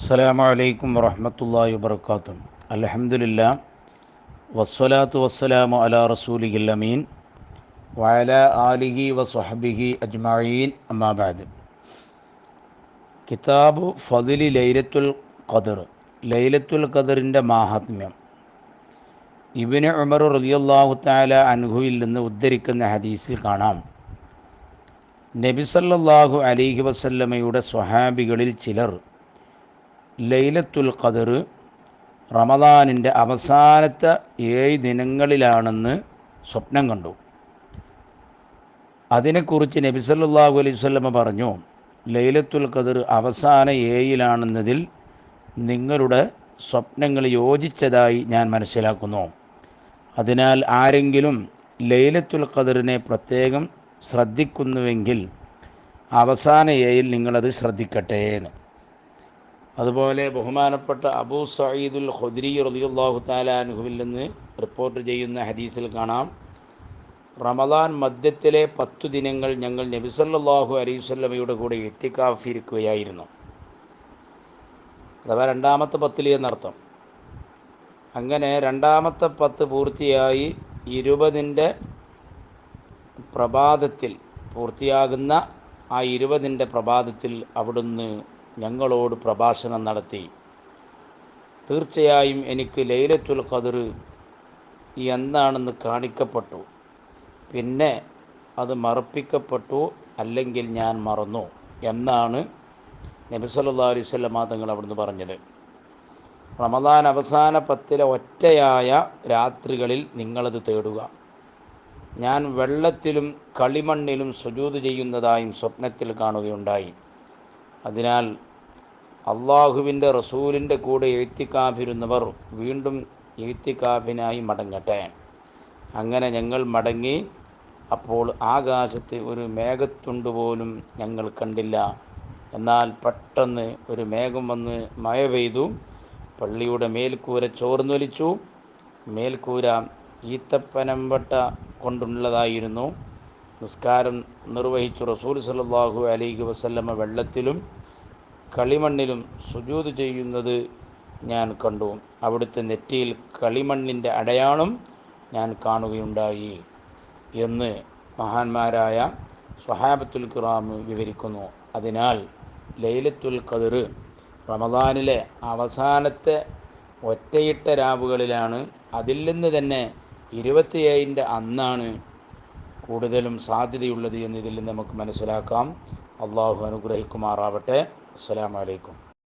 അസ്സലാമു അലൈക്കും വറഹമത്തല്ലാഹി വബർക്കാത്തു അലഹമുല്ല വസ്സലാത്തു വസ്സലാമു അലാ റസൂലിഹിൽ അമീൻ വയല ആലിഹി വസ്ഹബിഹി അജ്മായീൻ അമ്മാബാദ് കിതാബ് ഫതിലി ലൈലത്തുൽ ഖദർ ലൈലത്തുൽ ഖദറിന്റെ മാഹാത്മ്യം. ഇബിന് ഉമർ റതിയല്ലാഹു താല അൻഹുവിൽ നിന്ന് ഉദ്ധരിക്കുന്ന ഹദീസിൽ കാണാം. നബിസല്ലാഹു അലിഹി വസല്ലമയുടെ സ്വഹാബികളിൽ ചിലർ ലൈലത്തുൽ ഖദർ റമദാനിന്റെ അവസാനത്തെ ഏഴ് ദിനങ്ങളിലാണെന്ന് സ്വപ്നം കണ്ടു. അതിനെക്കുറിച്ച് നബി സല്ലല്ലാഹു അലൈഹി വസല്ലമ പറഞ്ഞു ലൈലത്തുൽ ഖദർ അവസാന ഏഴിലാണെന്നതിൽ നിങ്ങളുടെ സ്വപ്നങ്ങൾ യോജിച്ചതായി ഞാൻ മനസ്സിലാക്കുന്നു. അതിനാൽ ആരെങ്കിലും ലൈലത്തുൽ ഖദറിനെ പ്രത്യേകം ശ്രദ്ധിക്കുന്നുവെങ്കിൽ അവസാന ഏയിൽ നിങ്ങളത് ശ്രദ്ധിക്കട്ടെ എന്ന്. അതുപോലെ ബഹുമാനപ്പെട്ട അബൂ സയ്യിദുൽ ഖുദ്രി റളിയല്ലാഹു തആല അൻഹുവിൽ നിന്ന് റിപ്പോർട്ട് ചെയ്യുന്ന ഹദീസിൽ കാണാം. റമദാൻ മധ്യത്തിലെ പത്തു ദിനങ്ങൾ ഞങ്ങൾ നബിസല്ലാഹു അലൈവല്ലമയുടെ കൂടെ എത്തിക്കാഫിരിക്കുകയായിരുന്നു അഥവാ രണ്ടാമത്തെ പത്തിൽ എന്നർത്ഥം. അങ്ങനെ രണ്ടാമത്തെ പത്ത് പൂർത്തിയായി ഇരുപതിന്റെ പ്രഭാതത്തിൽ പൂർത്തിയാകുന്ന ആ ഇരുപതിന്റെ പ്രഭാതത്തിൽ അവിടുന്ന് ഞങ്ങളോട് പ്രഭാഷണം നടത്തി. തീർച്ചയായും എനിക്ക് ലൈലത്തുൽ ഖദർ എന്താണെന്ന് കാണിക്കപ്പെട്ടു. പിന്നെ അത് മറപ്പിക്കപ്പെട്ടു അല്ലെങ്കിൽ ഞാൻ മറന്നു എന്നാണ് നബി സല്ലല്ലാഹു അലൈഹി വസല്ലമ തങ്ങൾ അവിടുന്ന് പറഞ്ഞത്. റമദാൻ അവസാന പത്തിലെ ഒറ്റയായ രാത്രികളിൽ നിങ്ങളത് തേടുക. ഞാൻ വെള്ളത്തിലും കളിമണ്ണിലും സുജൂത് ചെയ്യുന്നതായും സ്വപ്നത്തിൽ കാണുകയുണ്ടായി. അതിനാൽ അള്ളാഹുവിന്റെ റസൂലിന്റെ കൂടെ എഴുത്തിക്കാഫിരുന്നവർ വീണ്ടും എഴുത്തിക്കാഫിനായി മടങ്ങട്ടെ. അങ്ങനെ ഞങ്ങൾ മടങ്ങി അപ്പോൾ ആകാശത്ത് ഒരു മേഘത്തുണ്ട് പോലും ഞങ്ങൾ കണ്ടില്ല. എന്നാൽ പെട്ടെന്ന് ഒരു മേഘം വന്ന് മഴ പെയ്തു. പള്ളിയുടെ മേൽക്കൂര ചോർന്നൊലിച്ചു. മേൽക്കൂര ഈത്തപ്പനമ്പട്ട കൊണ്ടുള്ളതായിരുന്നു. നിസ്കാരം നിർവഹിച്ചു റസൂൽ സല്ലല്ലാഹു അലൈഹി വസല്ലമ വെള്ളത്തിലും കളിമണ്ണിലും സുജൂത് ചെയ്യുന്നത് ഞാൻ കണ്ടു. അവിടുത്തെ നെറ്റിയിൽ കളിമണ്ണിന്റെ അടയാളം ഞാൻ കാണുകയുണ്ടായി എന്ന് മഹാന്മാരായ സ്വഹാബത്തുൽ ഖുറാം വിവരിക്കുന്നു. അതിനാൽ ലൈലത്തുൽ ഖദർ റമദാനിലെ അവസാനത്തെ ഒറ്റയിട്ട രാവുകളിലാണ് അതിൽ നിന്ന് തന്നെ ഇരുപത്തിയേഴിന്റെ അന്നാണ് കൂടുതലും സാധ്യതയുള്ളത് എന്ന് ഇതിൽ നമുക്ക് മനസ്സിലാക്കാം. അള്ളാഹു അനുഗ്രഹിക്കുമാറാവട്ടെ. അസ്സലാമലൈക്കും